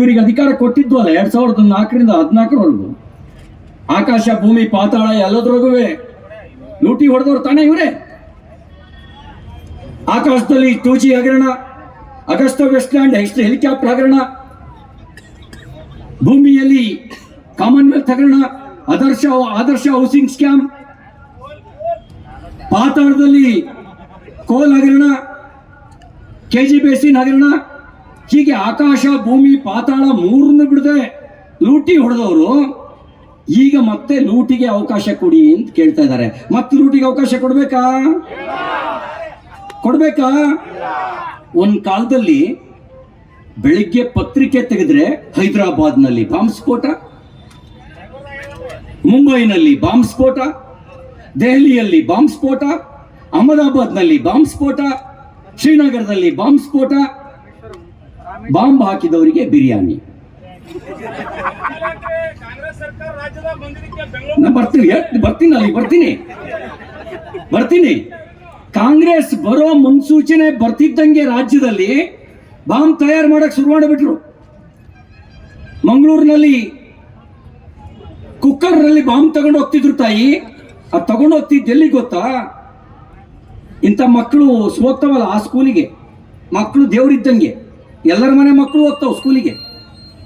ಇವರಿಗೆ ಅಧಿಕಾರ ಕೊಟ್ಟಿದ್ವಲ್ಲ ಎರಡ್ ಸಾವಿರದ ನಾಲ್ಕರಿಂದ ಹದಿನಾಲ್ಕರವರೆಗೂ. ಆಕಾಶ, ಭೂಮಿ, ಪಾತಾಳ ಎಲ್ಲದ್ರೊಳಗೂ ಲೂಟಿ ಹೊಡೆದವ್ರು ತಾನೇ ಇವರೇ? ಆಕಾಶದಲ್ಲಿ ಟೂ ಜಿ ಹಗರಣ ಅಗಸ್ಟ ವೆಸ್ಟ್ಲ್ಯಾಂಡ್ ಎಷ್ಟು ಹೆಲಿಕಾಪ್ಟರ್ ಹಗರಣ, ಭೂಮಿಯಲ್ಲಿ ಕಾಮನ್ವೆಲ್ತ್ ಹಗರಣ, ಆದರ್ಶ ಆದರ್ಶ ಹೌಸಿಂಗ್ ಸ್ಕ್ಯಾಮ್, ಪಾತಾಳದಲ್ಲಿ ಕೋಲ್ ಹಗರಣ, ಕೆಜಿ ಬೇಸಿನ್ ಹಗರಣ ಹೀಗೆ ಆಕಾಶ, ಭೂಮಿ, ಪಾತಾಳ ಮೂರನ್ನು ಬಿಡದೆ ಲೂಟಿ ಹೊಡೆದವರು. ಈಗ ಮತ್ತೆ ಲೂಟಿಗೆ ಅವಕಾಶ ಕೊಡಿ ಅಂತ ಕೇಳ್ತಾ ಇದ್ದಾರೆ. ಮತ್ತೆ ಲೂಟಿಗೆ ಅವಕಾಶ ಕೊಡ್ಬೇಕಾ? ಕೊಡ್ಬೇಕಾ? ಒಂದ್ ಕಾಲದಲ್ಲಿ ಬೆಳಿಗ್ಗೆ ಪತ್ರಿಕೆ ತೆಗೆದ್ರೆ ಹೈದರಾಬಾದ್ನಲ್ಲಿ ಬಾಂಬ್ ಸ್ಫೋಟ, ಮುಂಬೈನಲ್ಲಿ ಬಾಂಬ್ ಸ್ಫೋಟ, ದೆಹಲಿಯಲ್ಲಿ ಬಾಂಬ್ ಸ್ಫೋಟ, ಅಹಮದಾಬಾದ್ನಲ್ಲಿ ಬಾಂಬ್ ಸ್ಫೋಟ, ಶ್ರೀನಗರದಲ್ಲಿ ಬಾಂಬ್ ಸ್ಫೋಟ ಬಾಂಬ್ ಹಾಕಿದವರಿಗೆ ಬಿರಿಯಾನಿ. ಬರ್ತೀನಿ ಬರ್ತೀನಿ ಅಲ್ಲಿ, ಬರ್ತೀನಿ. ಬರ್ತೀನಿ. ಕಾಂಗ್ರೆಸ್ ಬರೋ ಮುನ್ಸೂಚನೆ ಬರ್ತಿದ್ದಂಗೆ ರಾಜ್ಯದಲ್ಲಿ ಬಾಂಬ್ ತಯಾರು ಮಾಡಕ್ ಶುರು ಮಾಡಿಬಿಟ್ರು. ಮಂಗಳೂರಿನಲ್ಲಿ ಕುಕ್ಕರ್ನಲ್ಲಿ ಬಾಂಬ್ ತಗೊಂಡು ಹೋಗ್ತಿದ್ರು ತಾಯಿ. ಅದು ತಗೊಂಡು ಹೋಗ್ತಿದ್ದು ಎಲ್ಲಿ ಗೊತ್ತಾ? ಇಂಥ ಮಕ್ಕಳು ಸೋತವಲ್ಲ ಆ ಸ್ಕೂಲಿಗೆ ಮಕ್ಕಳು ದೇವರಿದ್ದಂಗೆ. ಎಲ್ಲರ ಮನೆ ಮಕ್ಕಳು ಹೋಗ್ತಾವೆ ಸ್ಕೂಲಿಗೆ.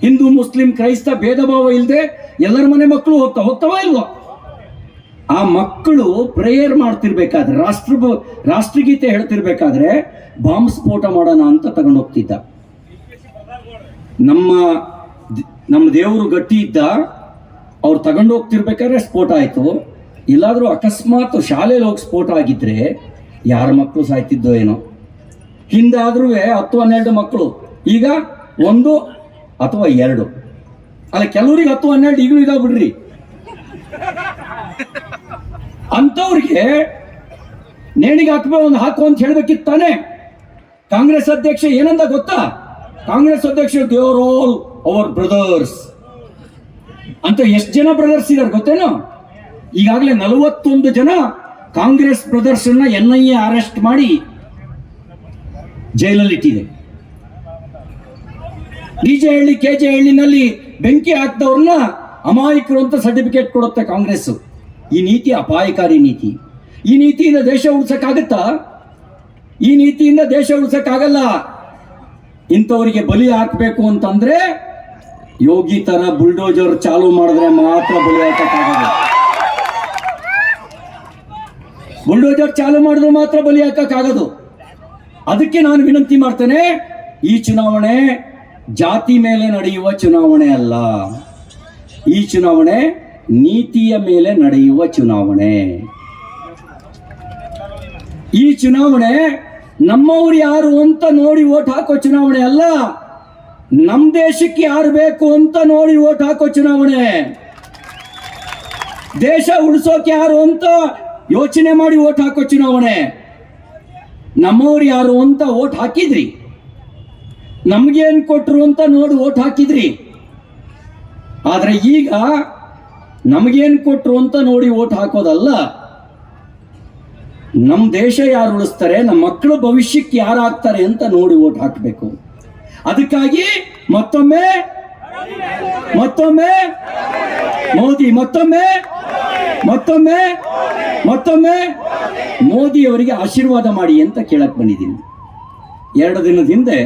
ಹಿಂದೂ, ಮುಸ್ಲಿಂ, ಕ್ರೈಸ್ತ ಭೇದ ಭಾವ ಇಲ್ಲದೆ ಎಲ್ಲರ ಮನೆ ಮಕ್ಕಳು ಹೋಗ್ತಾ ಹೋಗ್ತಾವ ಇಲ್ವೋ? ಆ ಮಕ್ಕಳು ಪ್ರೇಯರ್ ಮಾಡ್ತಿರ್ಬೇಕಾದ್ರೆ, ರಾಷ್ಟ್ರ ರಾಷ್ಟ್ರಗೀತೆ ಹೇಳ್ತಿರ್ಬೇಕಾದ್ರೆ, ಬಾಂಬ್ ಸ್ಫೋಟ ಮಾಡೋಣ ಅಂತ ತಗೊಂಡೋಗ್ತಿದ್ದ ನಮ್ಮ ನಮ್ಮ ದೇವರು ಗಟ್ಟಿ ಇದ್ದ, ಅವ್ರು ತಗೊಂಡು ಹೋಗ್ತಿರ್ಬೇಕಾದ್ರೆ ಸ್ಫೋಟ ಆಯ್ತು. ಇಲ್ಲಾದರೂ ಅಕಸ್ಮಾತ್ ಶಾಲೆಯಲ್ಲಿ ಹೋಗಿ ಸ್ಫೋಟ ಆಗಿದ್ರೆ, ಯಾರ ಮಕ್ಕಳು ಸಾಯ್ತಿದ್ದೋ ಏನೋ. ಹಿಂದಾದ್ರೂ ಹತ್ತು ಹನ್ನೆರಡು ಮಕ್ಕಳು ಈಗ ಒಂದು ಅಥವಾ ಎರಡು. ಅಲ್ಲ, ಕೆಲವರಿಗೆ ಹತ್ತು, ಹನ್ನೆರಡು ಈಗಲೂ ಇದಾವ ಬಿಡ್ರಿ. ಅಂಥವ್ರಿಗೆ ನೇಣಿಗೆ ಹಾಕ್ಬೇ ಒಂದು ಹಾಕು ಅಂತ ಹೇಳ್ಬೇಕಿತ್ತು ತಾನೆ. ಕಾಂಗ್ರೆಸ್ ಅಧ್ಯಕ್ಷ ಏನಂದ ಗೊತ್ತಾ? ಕಾಂಗ್ರೆಸ್ ಅಧ್ಯಕ್ಷ ದೇವರ್ ಆಲ್ ಅವರ್ ಬ್ರದರ್ಸ್. ಅಂತ ಎಷ್ಟು ಜನ ಬ್ರದರ್ಸ್ ಇದಾರೆ ಗೊತ್ತೇನೋ? ಈಗಾಗಲೇ ನಲವತ್ತೊಂದು ಜನ ಕಾಂಗ್ರೆಸ್ ಬ್ರದರ್ಸ್ ಅನ್ನ ಎನ್ ಐ ಎ ಅರೆಸ್ಟ್ ಮಾಡಿ ಜೈಲಲ್ಲಿ ಇಟ್ಟಿದೆ ಡಿಜೆ ಹಳ್ಳಿ, ಕೆ ಜೆ ಹಳ್ಳಿನಲ್ಲಿ ಬೆಂಕಿ ಹಾಕ್ದವ್ರನ್ನ ಅಮಾಯಕರು ಅಂತ ಸರ್ಟಿಫಿಕೇಟ್ ಕೊಡುತ್ತೆ ಕಾಂಗ್ರೆಸ್ ಈ ನೀತಿ ಅಪಾಯಕಾರಿ ನೀತಿ. ಈ ನೀತಿಯಿಂದ ದೇಶ ಉಳಿಸಕ್ಕಾಗತ್ತಾ? ಈ ನೀತಿಯಿಂದ ದೇಶ ಉಳಿಸಕ್ಕಾಗಲ್ಲ. ಇಂಥವರಿಗೆ ಬಲಿ ಹಾಕಬೇಕು ಅಂತಂದ್ರೆ ಯೋಗಿ ತರ ಬುಲ್ಡೋಜರ್ ಚಾಲು ಮಾಡಿದ್ರೆ ಮಾತ್ರ ಬಲಿ ಹಾಕಕ್ಕಾಗಲ್ಲ. ಬುಲ್ಡೋಜರ್ ಚಾಲು ಮಾಡಿದ್ರೆ ಮಾತ್ರ ಬಲಿ ಹಾಕಕ್ಕಾಗದು. ಅದಕ್ಕೆ ನಾನು ವಿನಂತಿ ಮಾಡ್ತೇನೆ, ಈ ಚುನಾವಣೆ ಜಾತಿ ಮೇಲೆ ನಡೆಯುವ ಚುನಾವಣೆ ಅಲ್ಲ. ಈ ಚುನಾವಣೆ ನೀತಿಯ ಮೇಲೆ ನಡೆಯುವ ಚುನಾವಣೆ. ಈ ಚುನಾವಣೆ ನಮ್ಮವ್ರು ಯಾರು ಅಂತ ನೋಡಿ ಓಟ್ ಹಾಕೋ ಚುನಾವಣೆ ಅಲ್ಲ. ನಮ್ ದೇಶಕ್ಕೆ ಯಾರು ಬೇಕು ಅಂತ ನೋಡಿ ಓಟ್ ಹಾಕೋ ಚುನಾವಣೆ. ದೇಶ ಉಳಿಸೋಕೆ ಯಾರು ಅಂತ ಯೋಚನೆ ಮಾಡಿ ಓಟ್ ಹಾಕೋ ಚುನಾವಣೆ. ನಮ್ಮವ್ರು ಯಾರು ಅಂತ ಓಟ್ ಹಾಕಿದ್ರಿ? ನಮ್ಗೇನ್ ಕೊಟ್ರು ಅಂತ ನೋಡಿ ಓಟ್ ಹಾಕಿದ್ರಿ. ಆದ್ರೆ ಈಗ ನಮಗೇನ್ ಕೊಟ್ರು ಅಂತ ನೋಡಿ ಓಟ್ ಹಾಕೋದಲ್ಲ. ನಮ್ಮ ದೇಶ ಯಾರು ಉಳಿಸ್ತಾರೆ ನಮ್ಮ ಮಕ್ಕಳು ಭವಿಷ್ಯಕ್ಕೆ ಯಾರು ಆಗ್ತಾರೆ ಅಂತ ನೋಡಿ ಓಟ್ ಹಾಕಬೇಕು. ಅದಕ್ಕಾಗಿ ಮತ್ತೊಮ್ಮೆ ಮತ್ತೊಮ್ಮೆ, ಮೋದಿ, ಮತ್ತೊಮ್ಮೆ ಮತ್ತೊಮ್ಮೆ ಮತ್ತೊಮ್ಮೆ, ಮೋದಿ ಅವರಿಗೆ ಆಶೀರ್ವಾದ ಮಾಡಿ ಅಂತ ಕೇಳಕ್ ಬಂದಿದ್ದೀನಿ. ಎರಡು ದಿನದ ಹಿಂದೆ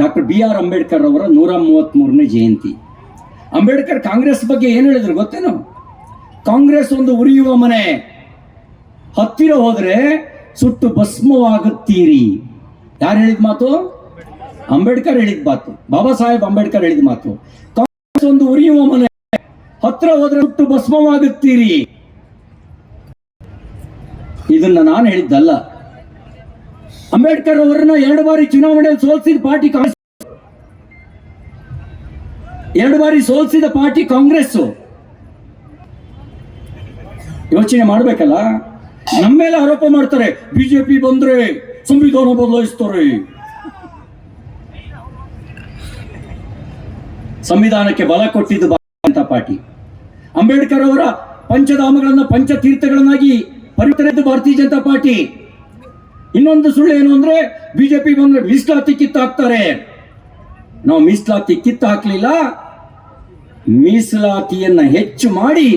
ಡಾಕ್ಟರ್ ಬಿ ಆರ್ ಅಂಬೇಡ್ಕರ್ ಅವರ ನೂರ ಮೂವತ್ತ್ಮೂರನೇ ಜಯಂತಿ. ಅಂಬೇಡ್ಕರ್ ಕಾಂಗ್ರೆಸ್ ಬಗ್ಗೆ ಏನು ಹೇಳಿದ್ರು ಗೊತ್ತೇನು? ಕಾಂಗ್ರೆಸ್ ಒಂದು ಉರಿಯುವ ಮನೆ. ಹತ್ತಿರ ಹೋದ್ರೆ ಸುಟ್ಟು ಭಸ್ಮವಾಗುತ್ತೀರಿ. ಯಾರು ಹೇಳಿದ ಮಾತು? ಅಂಬೇಡ್ಕರ್ ಹೇಳಿದ ಮಾತು. ಬಾಬಾ ಸಾಹೇಬ್ ಅಂಬೇಡ್ಕರ್ ಹೇಳಿದ ಮಾತು. ಕಾಂಗ್ರೆಸ್ ಒಂದು ಉರಿಯುವ ಮನೆ. ಹತ್ರ ಹೋದ್ರೆ ಸುಟ್ಟು ಭಸ್ಮವಾಗುತ್ತೀರಿ. ಇದನ್ನ ನಾನು ಹೇಳಿದ್ದಲ್ಲ. ಅಂಬೇಡ್ಕರ್ ಅವರನ್ನ ಎರಡು ಬಾರಿ ಚುನಾವಣೆಯಲ್ಲಿ ಸೋಲಿಸಿದ ಪಾರ್ಟಿ ಕಾಂಗ್ರೆಸ್. ಎರಡು ಬಾರಿ ಸೋಲಿಸಿದ ಪಾರ್ಟಿ ಕಾಂಗ್ರೆಸ್ ಯೋಚನೆ ಮಾಡ್ಬೇಕಲ್ಲ? ನಮ್ಮ ಮೇಲೆ ಆರೋಪ ಮಾಡ್ತಾರೆ, ಬಿಜೆಪಿ ಬಂದ್ರೆ ಸಂವಿಧಾನ ಬದಲಾಯಿಸ್ತಾರೆ. ಸಂವಿಧಾನಕ್ಕೆ ಬಲ ಕೊಟ್ಟಿದ್ದು ಬಂತ ಪಾರ್ಟಿ. ಅಂಬೇಡ್ಕರ್ ಅವರ ಪಂಚಧಾಮಗಳನ್ನ ಪಂಚತೀರ್ಥಗಳನ್ನಾಗಿ ಪರಿವರ್ತನೆ ಭಾರತೀಯ ಜನತಾ ಪಾರ್ಟಿ. ಇನ್ನೊಂದು ಸುಳ್ಳು ಏನು ಅಂದ್ರೆ ಬಿಜೆಪಿ ಬಂದ್ರೆ ಮೀಸಲಾತಿ ಕಿತ್ತಾಕ್ತಾರೆ ನಾವು ಮೀಸಲಾತಿ ಕಿತ್ತು ಹಾಕಲಿಲ್ಲ. ಮೀಸಲಾತಿಯನ್ನ ಹೆಚ್ಚು ಮಾಡಿ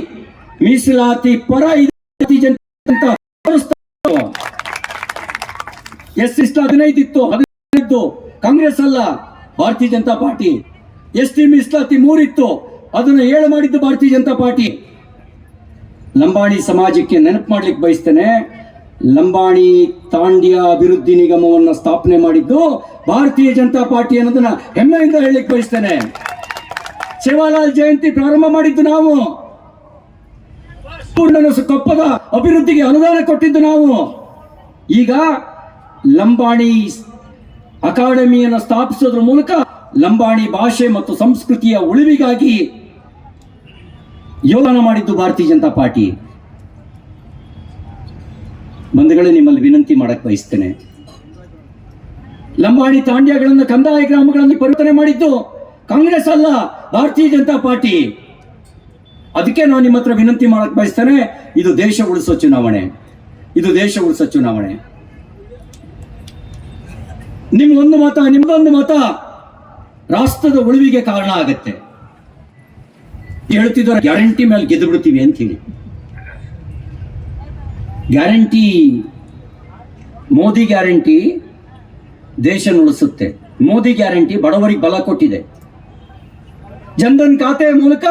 ಮೀಸಲಾತಿ ಪರ ಎಸ್ ಇಷ್ಟ ಹದಿನೈದು ಇತ್ತು, ಹದಿನೈದು. ಕಾಂಗ್ರೆಸ್ ಅಲ್ಲ, ಭಾರತೀಯ ಜನತಾ ಪಾರ್ಟಿ. ಎಸ್ ಟಿ ಮೀಸಲಾತಿ ಮೂರಿತ್ತು ಅದನ್ನು ಏಳು ಮಾಡಿದ್ದು ಭಾರತೀಯ ಜನತಾ ಪಾರ್ಟಿ. ಲಂಬಾಣಿ ಸಮಾಜಕ್ಕೆ ನೆನಪು ಮಾಡ್ಲಿಕ್ಕೆ ಬಯಸ್ತೇನೆ. ಲಂಬಾಣಿ ತಾಂಡ್ಯ ಅಭಿವೃದ್ಧಿ ನಿಗಮವನ್ನು ಸ್ಥಾಪನೆ ಮಾಡಿದ್ದು ಭಾರತೀಯ ಜನತಾ ಪಾರ್ಟಿ ಅನ್ನೋದನ್ನ ಹೆಮ್ಮೆಯಿಂದ ಹೇಳಲಿಕ್ಕೆ ಬಯಸ್ತೇನೆ. ಶಿವಲಾಲ್ ಜಯಂತಿ ಪ್ರಾರಂಭ ಮಾಡಿದ್ದು ನಾವು. ಕೊಪ್ಪದ ಅಭಿವೃದ್ಧಿಗೆ ಅನುದಾನ ಕೊಟ್ಟಿದ್ದು ನಾವು. ಈಗ ಲಂಬಾಣಿ ಅಕಾಡೆಮಿಯನ್ನು ಸ್ಥಾಪಿಸೋದ್ರ ಮೂಲಕ ಲಂಬಾಣಿ ಭಾಷೆ ಮತ್ತು ಸಂಸ್ಕೃತಿಯ ಉಳಿವಿಗಾಗಿ ಯೋಗದಾನ ಮಾಡಿದ್ದು ಭಾರತೀಯ ಜನತಾ ಪಾರ್ಟಿ. ಬಂಧುಗಳೇ, ನಿಮ್ಮಲ್ಲಿ ವಿನಂತಿ ಮಾಡಕ್ ಬಯಸ್ತೇನೆ. ಲಂಬಾಣಿ ತಾಂಡ್ಯಗಳನ್ನು ಕಂದಾಯ ಗ್ರಾಮಗಳಲ್ಲಿ ಪರಿವರ್ತನೆ ಮಾಡಿದ್ದು ಕಾಂಗ್ರೆಸ್ ಅಲ್ಲ, ಭಾರತೀಯ ಜನತಾ ಪಾರ್ಟಿ. ಅದಕ್ಕೆ ನಾನು ನಿಮ್ಮ ಹತ್ರ ವಿನಂತಿ ಮಾಡಕ್ ಬಯಸ್ತೇನೆ, ಇದು ದೇಶ ಉಳಿಸೋ ಚುನಾವಣೆ. ಇದು ದೇಶ ಉಳಿಸೋ ಚುನಾವಣೆ. ನಿಮ್ಗೊಂದು ಮತ ನಿಮ್ದೊಂದು ಮತ, ರಾಷ್ಟ್ರದ ಉಳಿವಿಗೆ ಕಾರಣ ಆಗತ್ತೆ. ಹೇಳ್ತಿದ್ದಾರೆ, ಗ್ಯಾರಂಟಿ ಮೇಲೆ ಗೆದ್ದು ಬಿಡ್ತೀವಿ ಅಂತ ಹೇಳಿ ಗ್ಯಾರಂಟಿ, ಮೋದಿ ಗ್ಯಾರಂಟಿ ದೇಶ ಉಳಿಸುತ್ತೆ ಮೋದಿ ಗ್ಯಾರಂಟಿ ಬಡವರಿಗೆ ಬಲ ಕೊಟ್ಟಿದೆ. ಜನ್ಧನ್ ಖಾತೆ ಮೂಲಕ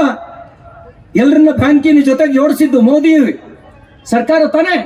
ಎಲ್ಲರನ್ನ ಬ್ಯಾಂಕಿನ ಜೊತೆಗೆ ಜೋಡಿಸಿದ್ದು ಮೋದಿ ಸರ್ಕಾರ ತಾನೇ?